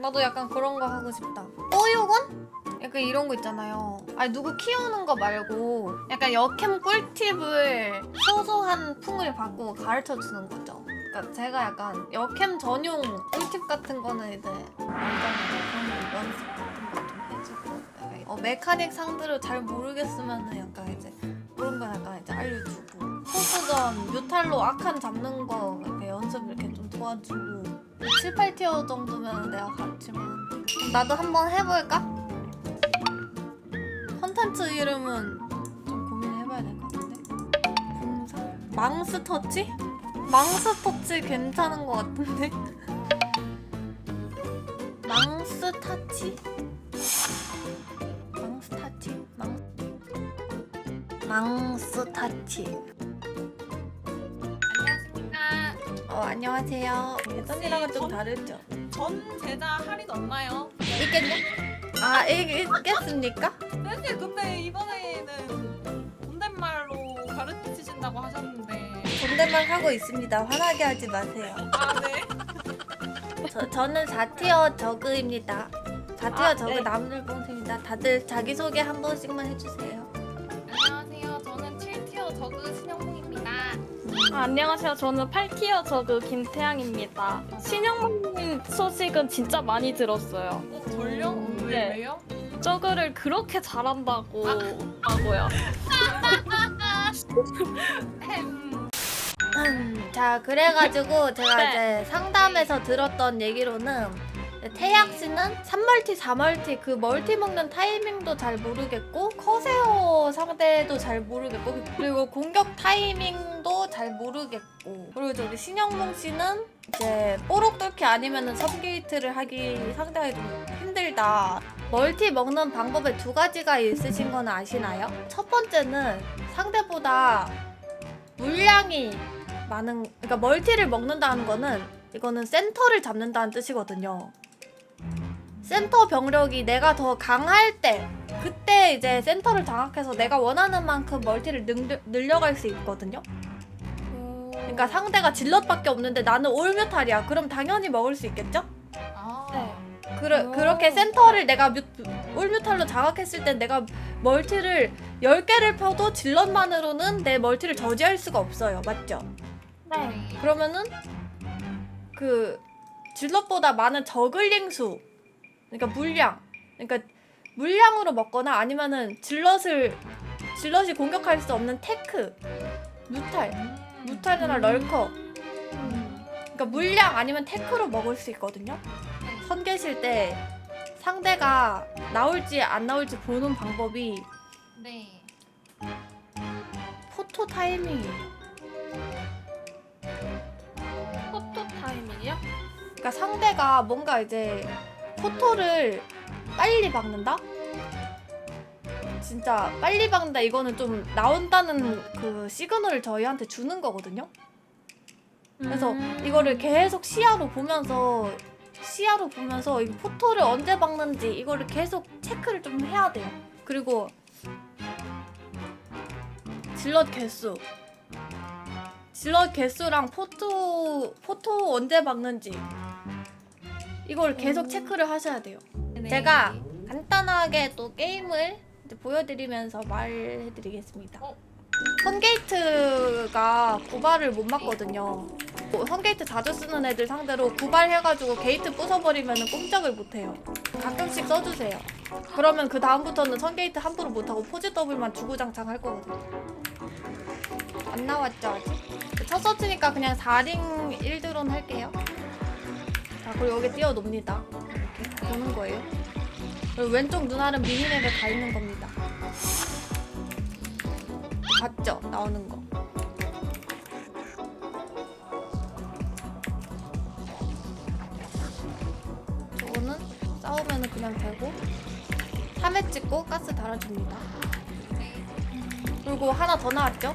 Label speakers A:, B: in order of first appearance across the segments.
A: 나도 약간 그런 거 하고 싶다. 뽀요건? 약간 이런 거 있잖아요. 아니 누구 키우는 거 말고 약간 여캠 꿀팁을 소소한 풍을 받고 가르쳐 주는 거죠. 그러니까 제가 약간 여캠 전용 꿀팁 같은 거는 이제 알잖아요. 그런 거 연습 같은 거 좀 해주고 어, 메카닉 상대로 잘 모르겠으면은 약간 이제 그런 거 약간 이제 알려주고 소수점 뮤탈로 악한 잡는 거 이렇게 연습 이렇게 좀 도와주고 7, 8티어 정도면 내가 가르치면 그럼 나도 한번 해볼까? 컨텐츠 이름은 좀 고민해봐야 될 것 같은데 공사? 망스터치? 망스터치 괜찮은 것 같은데? 망스타치? 망스타치? 망... 망스타치 어 안녕하세요 예전이랑은 좀
B: 전-
A: 다르죠?
B: 전 제자 할인 없나요?
A: 있겠냐? 아 있, 있겠습니까?
B: 선생님 근데 이번에는 존댓말로 가르치신다고 하셨는데
A: 존댓말 하고 있습니다 화나게 하지 마세요
B: 아 네.
A: 저, 저는 4티어 저그입니다. 4티어
B: 아,
A: 저그
B: 네.
A: 나무늘봉입니다. 다들 자기소개 한 번씩만 해주세요.
C: 아, 안녕하세요. 저는 8티어 저그 김태양입니다. 신영님 소식은 진짜 많이 들었어요.
B: 어?
A: 음,
B: 왜,
C: 네.
B: 왜요?
C: 저그를 그렇게 잘한다고 하고요.
B: 햄.
A: 음, 자, 그래가지고 제가
C: 네.
A: 이제 상담에서 들었던 얘기로는 태양 씨는 3멀티, 4멀티 그 멀티 먹는 타이밍도 잘 모르겠고 커세어 상대도 잘 모르겠고 그리고 공격 타이밍도 잘 모르겠고 그리고 저기 신영몽 씨는 이제 뽀록 뚫기 아니면은 섬게이트를 하기 상당히 좀 힘들다. 멀티 먹는 방법에 두 가지가 있으신 건 아시나요? 첫 번째는 상대보다 물량이 많은 그러니까 멀티를 먹는다는 거는 이거는 센터를 잡는다는 뜻이거든요. 센터 병력이 내가 더 강할 때 그때 이제 센터를 장악해서 내가 원하는 만큼 멀티를 능, 늘려갈 수 있거든요. 그러니까 상대가 질럿밖에 없는데 나는 올뮤탈이야. 그럼 당연히 먹을 수 있겠죠?
B: 아.
C: 네.
A: 그러,
C: 오.
A: 그렇게 센터를 내가 뮤, 올뮤탈로 장악했을 땐 내가 멀티를 10개를 펴도 질럿만으로는 내 멀티를 저지할 수가 없어요. 맞죠?
C: 네.
A: 그러면은 그 질럿보다 많은 저글링 수 그러니까 물량. 그러니까 물량으로 먹거나 아니면은 질럿을 질럿이 공격할 수 없는 테크. 무탈. 무탈이나 럴커. 그러니까 물량 아니면 테크로 먹을 수 있거든요. 선 계실 때 상대가 나올지 안 나올지 보는 방법이
B: 네.
A: 포토 타이밍이에요.
C: 포토 타이밍이요?
A: 그러니까 상대가 뭔가 이제 포토를 빨리 박는다? 진짜 빨리 박는다 이거는 좀 나온다는 그 시그널을 저희한테 주는 거거든요. 그래서
C: 음.
A: 이거를 계속 시야로 보면서 시야로 보면서 이 포토를 언제 박는지 이거를 계속 체크를 좀 해야 돼요. 그리고 질럿 개수 질럿 개수랑 포토 포토 언제 박는지 이걸 계속 체크를 하셔야 돼요.
B: 네.
A: 제가 간단하게 또 게임을 이제 보여드리면서 말해드리겠습니다.
B: 어?
A: 선게이트가 구발을 못 맞거든요. 뭐 선게이트 자주 쓰는 애들 상대로 구발해가지고 게이트 부숴버리면 꼼짝을 못해요. 가끔씩 써주세요. 그러면 그 다음부터는 선게이트 함부로 못하고 포지 더블만 주구장창 할 거거든요. 안 나왔죠 아직? 첫 서치니까 그냥 4링 1드론 할게요. 자 그리고 여기 띄워놉니다. 이렇게 보는 거예요. 그리고 왼쪽 눈알은 미니맵에 가 있는 겁니다. 봤죠? 나오는 거. 저거는 싸우면 그냥 되고 3회 찍고 가스 달아줍니다. 그리고 하나 더 나왔죠?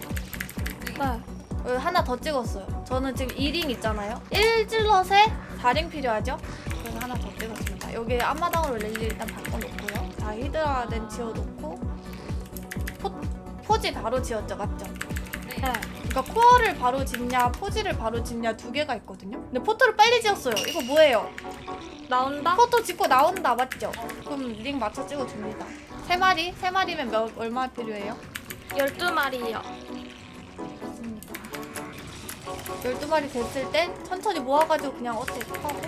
C: 네.
A: 여기 하나 더 찍었어요. 저는 지금 2링 있잖아요. 1질럿에 4링 필요하죠? 그래서 하나 더 찍었습니다. 여기 앞마당으로 랠리 일단 바꿔놓고요. 자, 히드라덴 지어놓고 포, 포지 바로 지었죠, 맞죠?
B: 네.
C: 네.
A: 그러니까 코어를 바로 짓냐 포지를 바로 짓냐 두 개가 있거든요. 근데 포토를 빨리 지었어요. 이거 뭐예요?
C: 나온다?
A: 포토 짓고 나온다 맞죠? 그럼 링 맞춰 찍어줍니다. 세 마리? 세 마리면 몇, 얼마 필요해요?
C: 12마리요.
A: 좋습니다. 12마리 됐을 때 천천히 모아가지고 그냥 어떻게 하고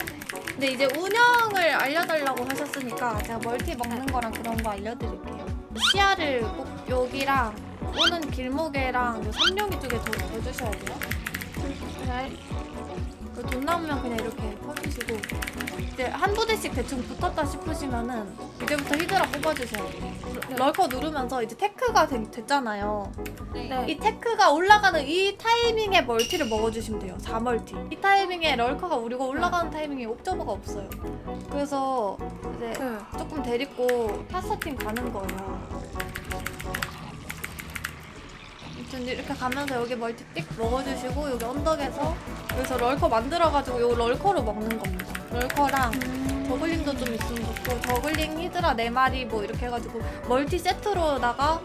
A: 근데 이제 운영을 알려달라고 하셨으니까 제가 멀티 먹는 거랑 그런 거 알려드릴게요. 시야를 꼭 여기랑 오는 길목에랑 요 삼룡이 쪽에 더, 더 주셔야 돼요.
C: 네.
A: 그리고 돈 남으면 그냥 이렇게 퍼주시고 이제 한 부대씩 대충 붙었다 싶으시면은 이제부터 히드라 뽑아주셔야 돼요. 럴커 누르면서 이제 테크가 된- 됐잖아요.
B: 네.
C: 네.
A: 이 테크가 올라가는 이 타이밍에 멀티를 먹어주시면 돼요. 4멀티. 이 타이밍에 럴커가 우리가 올라가는 타이밍에 옵저버가 없어요. 그래서 이제
C: 네.
A: 조금 데리고 타스팅 가는 거예요. 아무튼 이렇게 가면서 여기 멀티 띡 먹어주시고 여기 언덕에서 여기서 럴커 만들어가지고 요 럴커로 먹는 겁니다. 럴커랑 저글링도 좀 있으면 좋고 저글링 히드라 4마리 뭐 이렇게 해가지고 멀티 세트로다가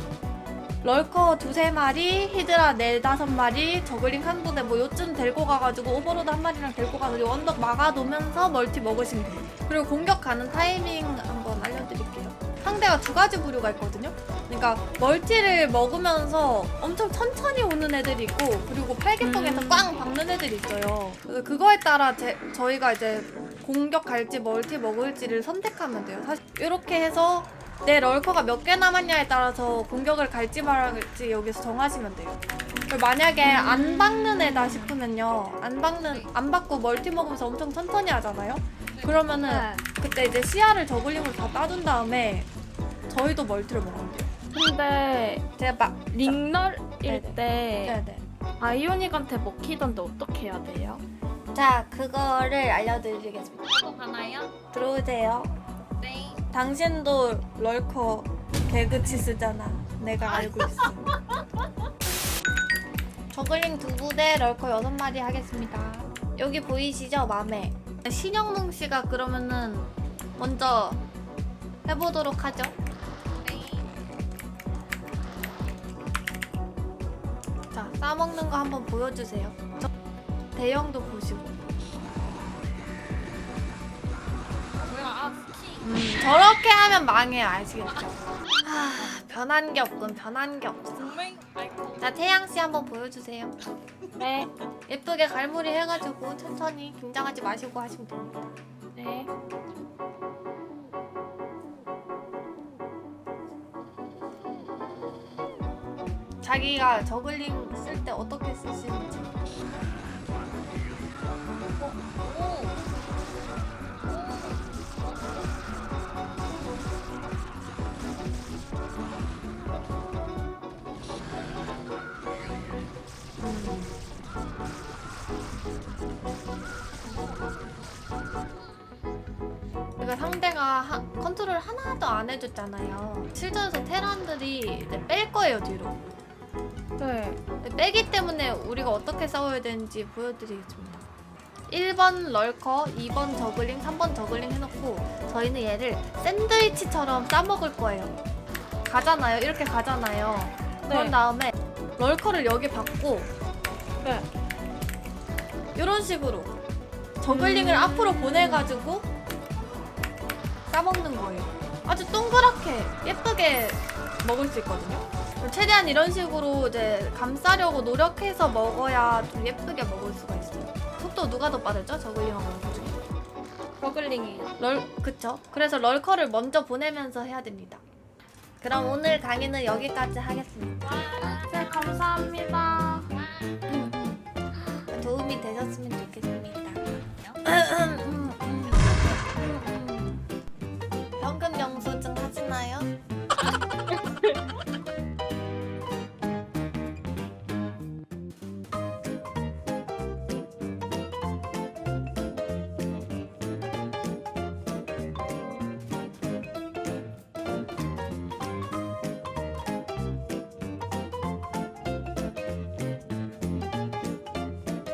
A: 럴커 두세 마리, 히드라 네 다섯 마리, 저글링 한 부대 뭐 요쯤 데리고 가가지고 오버로드 한 마리랑 데리고 가서 요 언덕 막아놓으면서 멀티 먹으시면 돼요. 그리고 공격 가는 타이밍 한번 알려드릴게요. 상대가 두 가지 부류가 있거든요. 그러니까 멀티를 먹으면서 엄청 천천히 오는 애들이 있고 그리고 팔기통에서
C: 음.
A: 꽝 박는 애들이 있어요. 그래서 그거에 따라 제, 저희가 이제 공격 갈지 멀티 먹을지를 선택하면 돼요. 사실 이렇게 해서 내 럴커가 몇 개 남았냐에 따라서 공격을 갈지 말지 여기서 정하시면 돼요. 만약에 안 박는 애다 싶으면요. 안 박는 안 받고 멀티 먹으면서 엄청 천천히 하잖아요. 그러면은
C: 네.
A: 그때 이제 시야를 저글링으로 다 따준 다음에 저희도 멀티를 먹으면 돼요.
C: 근데
A: 제가 막
C: 링널일
A: 네네.
C: 때
A: 네네.
C: 아이오닉한테 먹히던데 어떻게 해야 돼요?
A: 자 그거를 알려드리겠습니다.
B: 저도 가나요?
A: 들어오세요.
B: 네.
A: 당신도 럴커 개그치 쓰잖아. 내가 알고 있어. 저글링 두 부대, 럴커 여섯 마리 하겠습니다. 여기 보이시죠? 맘에. 신영몽 씨가 그러면은 먼저 해보도록 하죠.
B: 네.
A: 자, 싸먹는 거 한번 보여주세요. 저 대형도 보시고.
B: 아.
A: 음, 저렇게 하면 망해요. 아시겠죠? 하, 변한 게 없군. 변한 게 없어. 자, 태양 씨 한번 보여주세요.
C: 네.
A: 예쁘게 갈무리 해가지고 천천히 긴장하지 마시고 하시면 됩니다.
C: 네.
A: 자기가 저글링 쓸 때 어떻게 쓰시는지.
B: 오.
A: 그 하- 컨트롤 하나도 안 해줬잖아요. 실전에서 테란들이 이제 뺄 거예요 뒤로.
C: 네.
A: 빼기 때문에 우리가 어떻게 싸워야 되는지 보여드리겠습니다. 1번 럴커, 2번 저글링, 3번 저글링 해놓고 저희는 얘를 샌드위치처럼 싸먹을 거예요. 가잖아요. 이렇게 가잖아요. 그런
C: 네.
A: 다음에 럴커를 여기 받고
C: 네.
A: 이런 식으로 저글링을
C: 음.
A: 앞으로 보내가지고 까먹는 거예요. 아주 동그랗게 예쁘게 먹을 수 있거든요. 최대한 이런 식으로 이제 감싸려고 노력해서 먹어야 좀 예쁘게 먹을 수가 있어요. 속도 누가 더 빠르죠? 저글링 하는 것 중에.
C: 저글링이
A: 럴 그쵸? 그래서 럴커를 먼저 보내면서 해야 됩니다. 그럼 오늘 강의는 여기까지 하겠습니다.
B: 네, 감사합니다. 음. 도움이 되셨으면 좋겠습니다. 음. 하시나요?